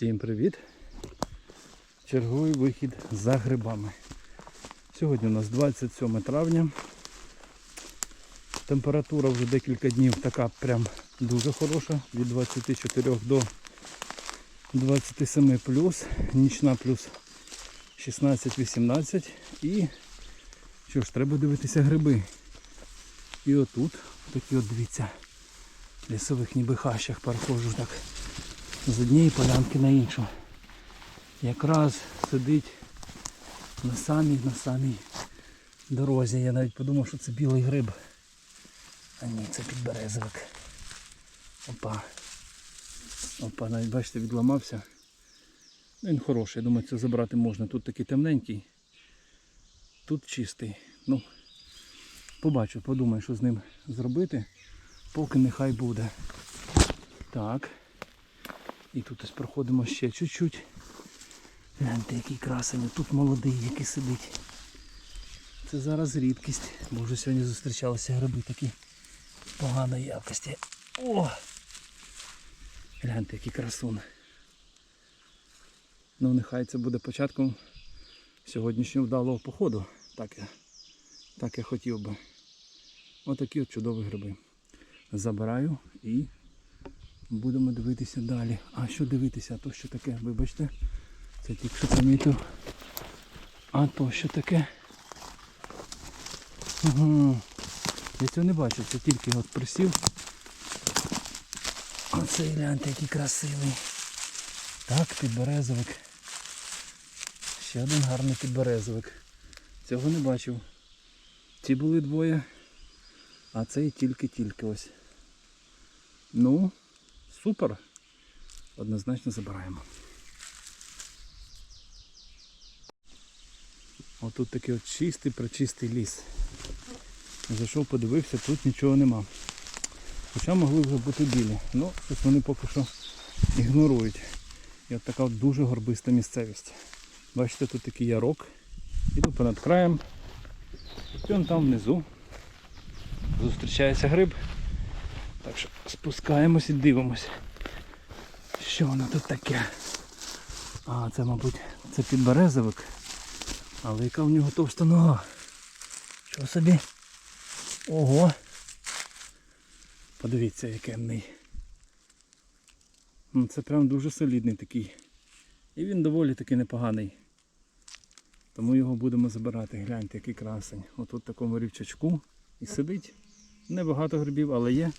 Всім привіт! Черговий вихід за грибами. Сьогодні у нас 27 травня. Температура вже декілька днів така прям дуже хороша. Від 24 до 27 плюс. Нічна плюс 16-18. І що ж, треба дивитися гриби. І отут, такі от дивіться, в лісових ніби хащах переходжу так з однієї полянки на іншу. Якраз сидить на самій на самій дорозі. Я навіть подумав, що це білий гриб. А ні, це підберезовик. Опа. Опа, навіть бачите, відламався. Він хороший, я думаю, це забрати можна. Тут такий темненький, тут чистий. Ну, побачу, подумаю, що з ним зробити, поки нехай буде. Так. І тут ось проходимо ще чуть-чуть. Гляньте, який красень. Тут молодий, який сидить. Це зараз рідкість. Бо вже сьогодні зустрічалися гриби такі поганої якості. О! Гляньте, який красун. Ну нехай це буде початком сьогоднішнього вдалого походу. Так я, так я хотів би. Отакі от чудові гриби. Забираю і будемо дивитися далі. А що дивитися? То що таке? Вибачте. Це тільки що помітив. А то що таке? Угу. Я цього не бачив, це тільки от присів. Оцей гляньте, який красивий. Так, підберезовик. Ще один гарний підберезовик. Цього не бачив. Ці були двоє, а цей тільки-тільки ось. Ну, супер. Однозначно забираємо. Отут такий от чистий, прочистий ліс. Зайшов, подивився, тут нічого нема. Хоча могли вже бути білі. Ну, щось вони поки що ігнорують. І от така от дуже горбиста місцевість. Бачите, тут такий ярок. Іду понад краєм. І он там внизу зустрічається гриб. Так що спускаємось і дивимось. Що воно тут таке? А, це, мабуть, це підберезовик. Але яка в нього товста нога? Що собі? Ого! Подивіться, який. Ну, Це прям дуже солідний такий. І він доволі таки непоганий. Тому його будемо забирати. Гляньте, який красень. Отут в такому рівчачку. І сидить. Небагато грибів, але є.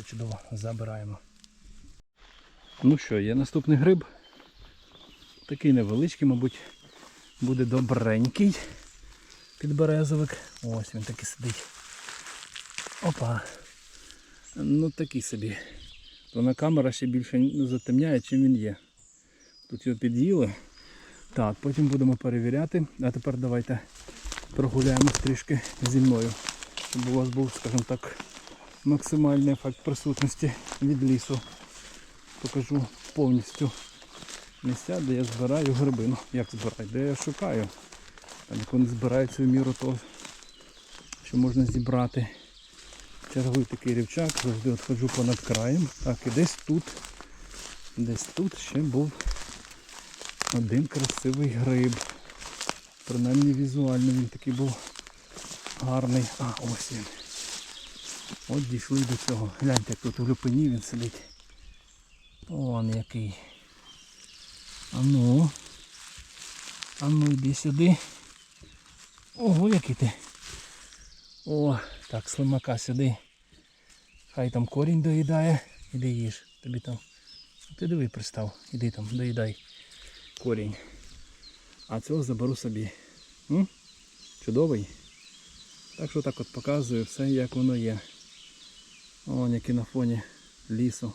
Все чудово, забираємо. Ну що, є наступний гриб. Такий невеличкий, мабуть, буде добренький підберезовик. Ось він такий сидить. Опа. Ну такий собі. То на камера ще більше затемняє, чим він є. Тут його під'їли. Так, потім будемо перевіряти. А тепер давайте прогуляємо трішки зі мною. Щоб у вас був, скажімо так, максимальний ефект присутності від лісу. Покажу повністю місця, де я збираю гриби. Ну, як збираю, де я шукаю. Там як вони збирають свою міру того, що можна зібрати. Черговий такий рівчак, завжди от ходжу понад краєм. Так, і десь тут, десь тут ще був один красивий гриб. Принаймні візуально він такий був гарний. А, ось він. От дійшли до цього. Гляньте, тут у люпині він сидить. Вон який. А ну. А ну йди сюди. Ого, який ти. О, так, слимака сюди. Хай там корінь доїдає. Іди їж. Тобі там. Ти диви пристав. Іди там, доїдай корінь. А цього заберу собі. М? Чудовий. Так що так от показую все, як воно є. Вон який на фоні лісу.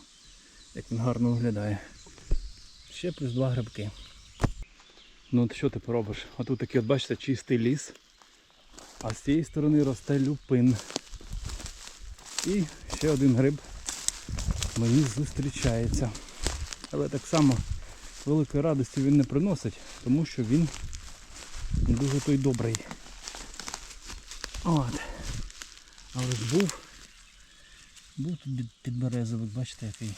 Як він гарно виглядає. Ще плюс два грибки. Ну от що ти поробиш? А тут такий, от бачите, чистий ліс. А з цієї сторони росте люпин. І ще один гриб мені зустрічається. Але так само великої радості він не приносить, тому що він не дуже той добрий. От. Але ж був. Був тут під- підберезовик, бачите який.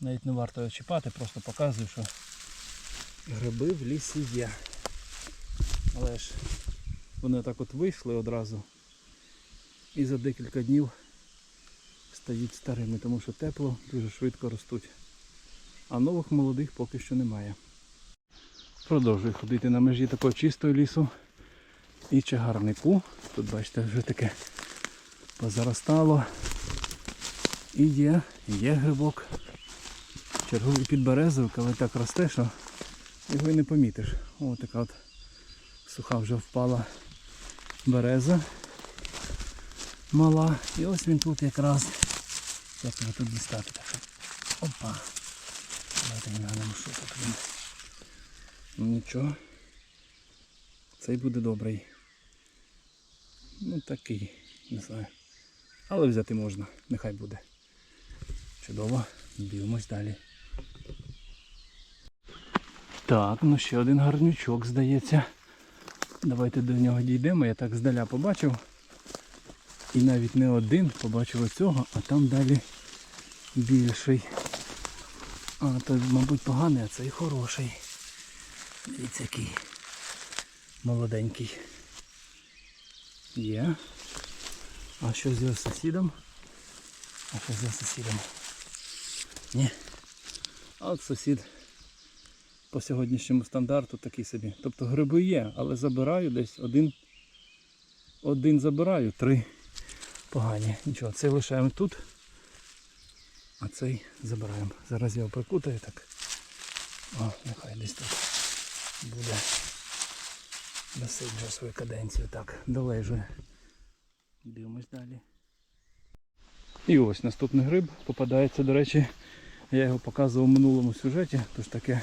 Навіть не варто його чіпати, просто показую, що гриби в лісі є. Але ж вони так от вийшли одразу і за декілька днів стають старими, тому що тепло дуже швидко ростуть. А нових молодих поки що немає. Продовжую ходити на межі такого чистого лісу і чагарнику. Тут бачите вже таке позаростало. І є, є грибок. Черговий підберезовик, але так росте, що його і не помітиш. Ось така от суха вже впала береза мала. І ось він тут якраз. Як його тут дістати так. Опа. Давайте глянемо, що тут він. Ну нічого. Цей буде добрий. Ну такий, не знаю. Але взяти можна, нехай буде. Чудово, дивимось далі. Так, ну ще один гарнючок, здається. Давайте до нього дійдемо. Я так здаля побачив. І навіть не один побачив оцього, а там далі більший. А, той, мабуть, поганий, а цей хороший. Дивіться який молоденький. Є. А що з його сусідом? А що з його сусідом? Ні. А от сусід по сьогоднішньому стандарту такий собі. Тобто гриби є, але забираю десь один. Один забираю, три погані. Нічого, цей лишаємо тут. А цей забираємо. Зараз його прикутаю так. О, нехай десь тут буде. Носить вже свою каденцію. Так, долежує. Дивимось далі. І ось наступний гриб попадається, до речі, я його показував в минулому сюжеті, тож таке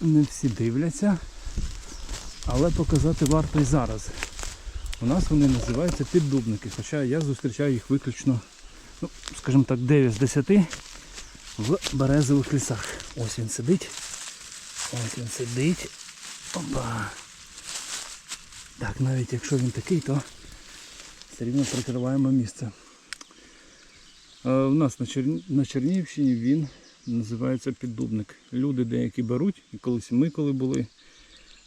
не всі дивляться. Але показати варто і зараз. У нас вони називаються піддубники, хоча я зустрічаю їх виключно, ну, скажімо так, 9 з 10 в березових лісах. Ось він сидить. Ось він сидить. Опа. Так, навіть якщо він такий, то все рівно прикриваємо місце. Е, У нас на, Чер... на Чернігівщині він називається піддубник. Люди деякі беруть, і колись ми, коли були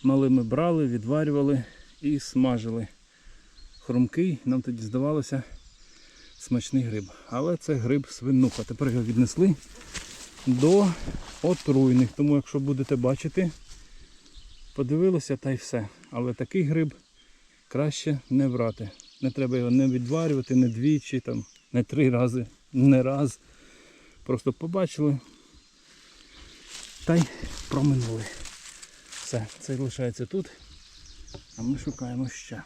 малими, брали, відварювали і смажили. Хрумкий, нам тоді здавалося смачний гриб. Але це гриб свинуха. Тепер його віднесли до отруйних. Тому якщо будете бачити, подивилися та й все. Але такий гриб краще не брати. Не треба його не відварювати, не двічі, там, не три рази, не раз. Просто побачили та й проминули. Все, це лишається тут, а ми шукаємо ще.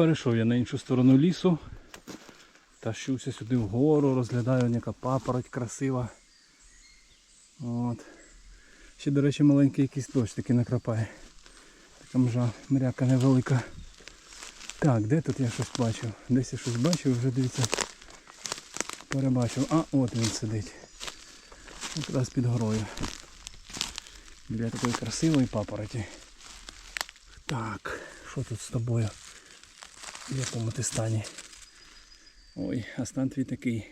Перейшов я на іншу сторону лісу. Тащуся сюди вгору, розглядаю, яка папороть красива. От. Ще, до речі, маленький якийсь дощ таки накрапає. Така мжа, мряка невелика. Так, де тут я щось бачив? Десь я щось бачив, вже дивіться. Перебачив. А, от він сидить. Якраз під горою. Біля такої красивої папороті. Так, що тут з тобою? В якому ти стані? Ой, а стан твій такий.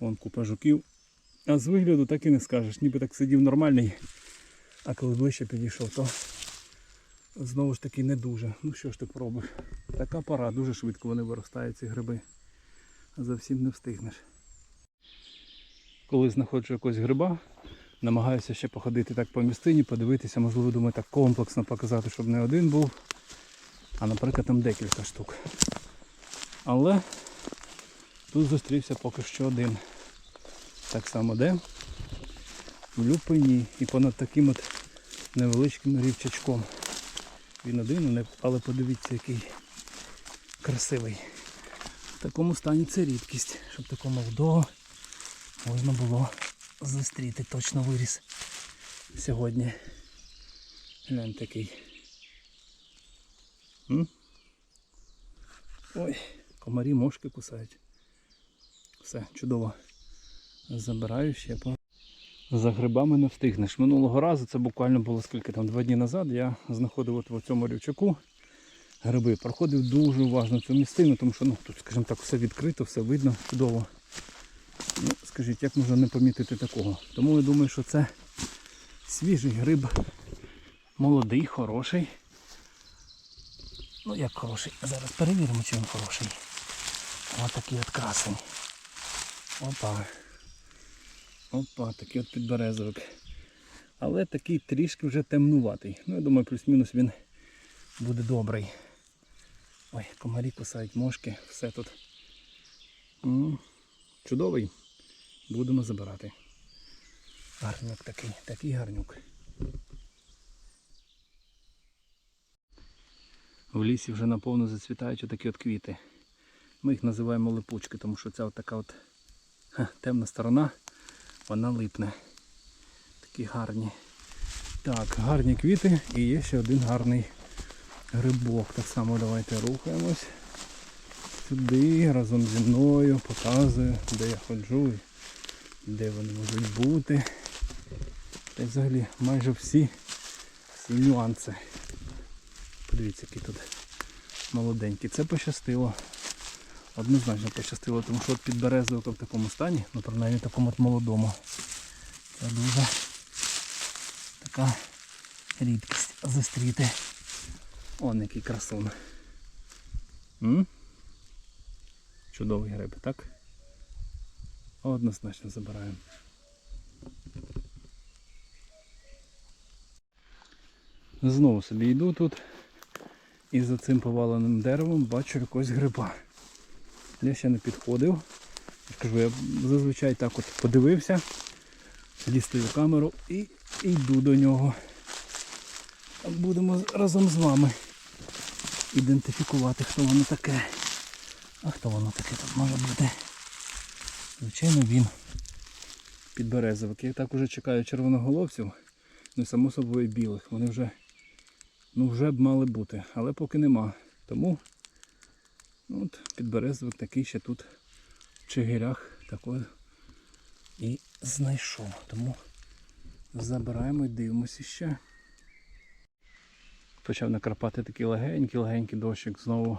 Вон купа жуків. А з вигляду так і не скажеш, ніби так сидів нормальний. А коли ближче підійшов, то знову ж таки не дуже. Ну що ж ти пробиш? Така пора, дуже швидко вони виростають, ці гриби. А за не встигнеш. Коли знаходжу якогось гриба, намагаюся ще походити так по місцині, подивитися, можливо, думаю, так комплексно показати, щоб не один був, а наприклад там декілька штук. Але тут зустрівся поки що один. Так само де? В люпині і понад таким от невеличким рівчачком. Він один, але подивіться який красивий. В такому стані це рідкість, щоб таку молодого можна було зустріти. Точно виріс сьогодні. Глянь такий. Ой, комарі мошки кусають. Все, чудово. Забираю ще. За грибами не встигнеш. Минулого разу, це буквально було скільки там, два дні назад, я знаходив от в цьому рівчаку гриби. Проходив дуже уважно цю місцину, тому що ну, тут, скажімо так, все відкрито, все видно, чудово. Ну, скажіть, як можна не помітити такого? Тому я думаю, що це свіжий гриб, молодий, хороший. Ну як хороший? Зараз перевіримо, чи він хороший. Ось такий от красень. Опа. Опа, такий от підберезовик. Але такий трішки вже темнуватий. Ну, я думаю, плюс-мінус він буде добрий. Ой, комарі кусають мошки, все тут. М, Чудовий. Будемо забирати. Гарнюк такий, такий гарнюк. В лісі вже наповно зацвітають отакі от квіти. Ми їх називаємо липучки, тому що ця от така от ха, темна сторона, вона липне. Такі гарні. Так, гарні квіти і є ще один гарний грибок. Так само давайте рухаємось сюди разом зі мною, показую, де я ходжу, і де вони можуть бути. Та й взагалі майже всі, всі нюанси. Подивіться, які тут молоденькі. Це пощастило. Однозначно пощастило, тому що от підберезовика в такому стані, ну принаймні такому от молодому. Це дуже така рідкість зустріти. Он який красун. М? Чудовий гриб, так? Однозначно забираємо. Знову собі йду тут і за цим поваленим деревом бачу якогось гриба. Я ще не підходив. Кажу, я зазвичай так от подивився, дістаю камеру і йду до нього. Будемо разом з вами ідентифікувати, хто воно таке. А хто воно таке тут може бути? Звичайно, він підберезовик. Я так уже чекаю червоноголовців, ну само собою білих. Вони вже ну вже б мали бути, але поки нема. Тому ну, от, підберезовик такий ще тут в Чигирях такий і знайшов. Тому забираємо і дивимося ще. Почав накрапати такий легенький-легенький дощик знову.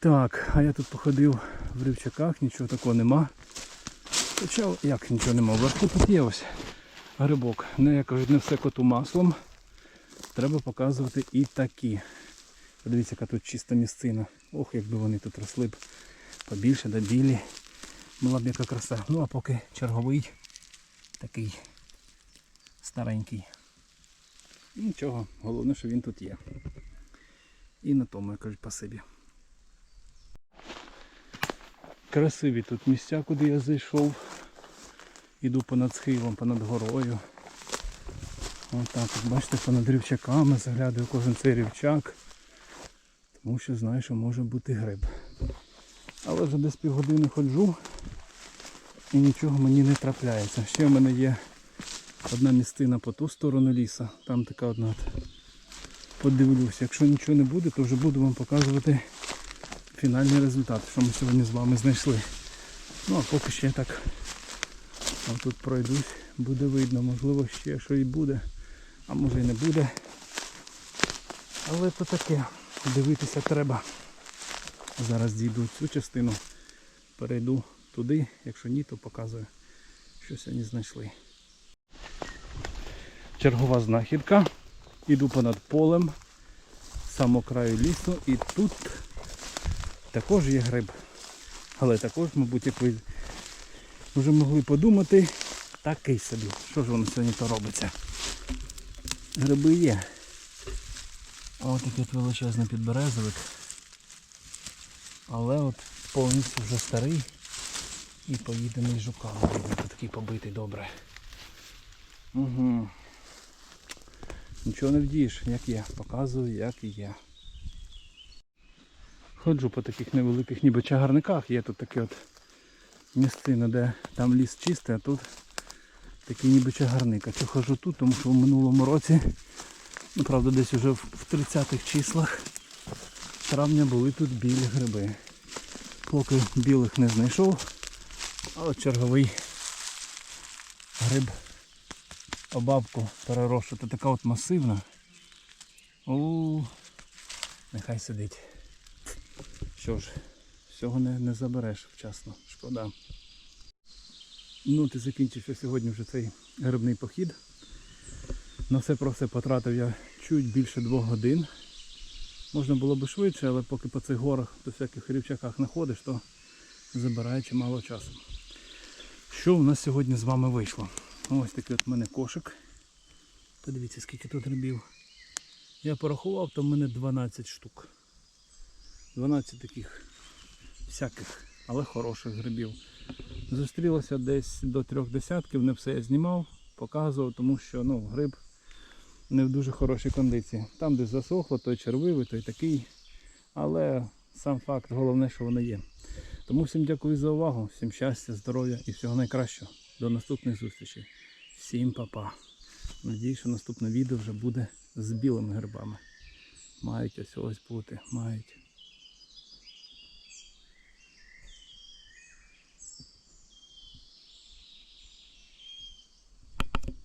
Так, а я тут походив в рівчаках, нічого такого нема. Почав, як нічого нема, вверху тут є ось грибок. Не, як кажуть, не все коту маслом. Треба показувати і такі. Подивіться, яка тут чиста місцина. Ох, якби вони тут росли б побільше, да білі. Була б яка краса. Ну а поки черговий такий старенький. Нічого, головне, що він тут є. І на тому, я кажу, пасибі. Красиві тут місця, куди я зайшов. Іду понад схилом, понад горою. Отак, от, бачите, понад рівчаками заглядаю кожен цей рівчак. Тому що знаю, що може бути гриб. Але вже десь півгодини ходжу і нічого мені не трапляється. Ще в мене є одна місцина по ту сторону ліса. Там така одна. Подивлюся. Якщо нічого не буде, то вже буду вам показувати фінальний результат, що ми сьогодні з вами знайшли. Ну а поки ще так тут пройдусь, буде видно, можливо ще що і буде, а може і не буде. Але то таке, дивитися треба. Зараз дійду цю частину, перейду туди, якщо ні, то показую, що сьогодні знайшли. Чергова знахідка. Іду понад полем, з самого краю лісу і тут також є гриб. Але також, мабуть, як ви вже могли подумати, такий собі. Що ж воно сьогодні то робиться? Гриби є. От такий величезний підберезовик. Але от повністю вже старий і поїдений жуками. Такий побитий добре. Угу. Нічого не вдієш, як є. Показую, як і є. Ходжу по таких невеликих ніби чагарниках. Є тут таке от місцина, де там ліс чистий, а тут такий ніби чагарник. А чого хожу тут, тому що в минулому році, ну правда десь уже в в 30-х числах травня були тут білі гриби. Поки білих не знайшов, а от черговий гриб обабку перерошити. Така от масивна. У, нехай сидить. Що ж, всього не, не забереш вчасно. Шкода. Ну, ти закінчився сьогодні вже цей грибний похід. На все про все потратив я чуть більше двох годин. Можна було би швидше, але поки по цих горах до всяких рівчаках не ходиш, то забирає чимало часу. Що у нас сьогодні з вами вийшло? Ось такий от в мене кошик. Подивіться, скільки тут грибів. Я порахував, то в мене 12 штук. 12 таких всяких, але хороших грибів. Зустрілося десь до трьох десятків, не все я знімав, показував, тому що ну, гриб не в дуже хорошій кондиції. Там, де засохло, той червивий, той такий. Але сам факт, головне, що воно є. Тому всім дякую за увагу, всім щастя, здоров'я і всього найкращого. До наступних зустрічей. Всім па-па. Надію, що наступне відео вже буде з білими грибами. Мають ось ось бути, мають.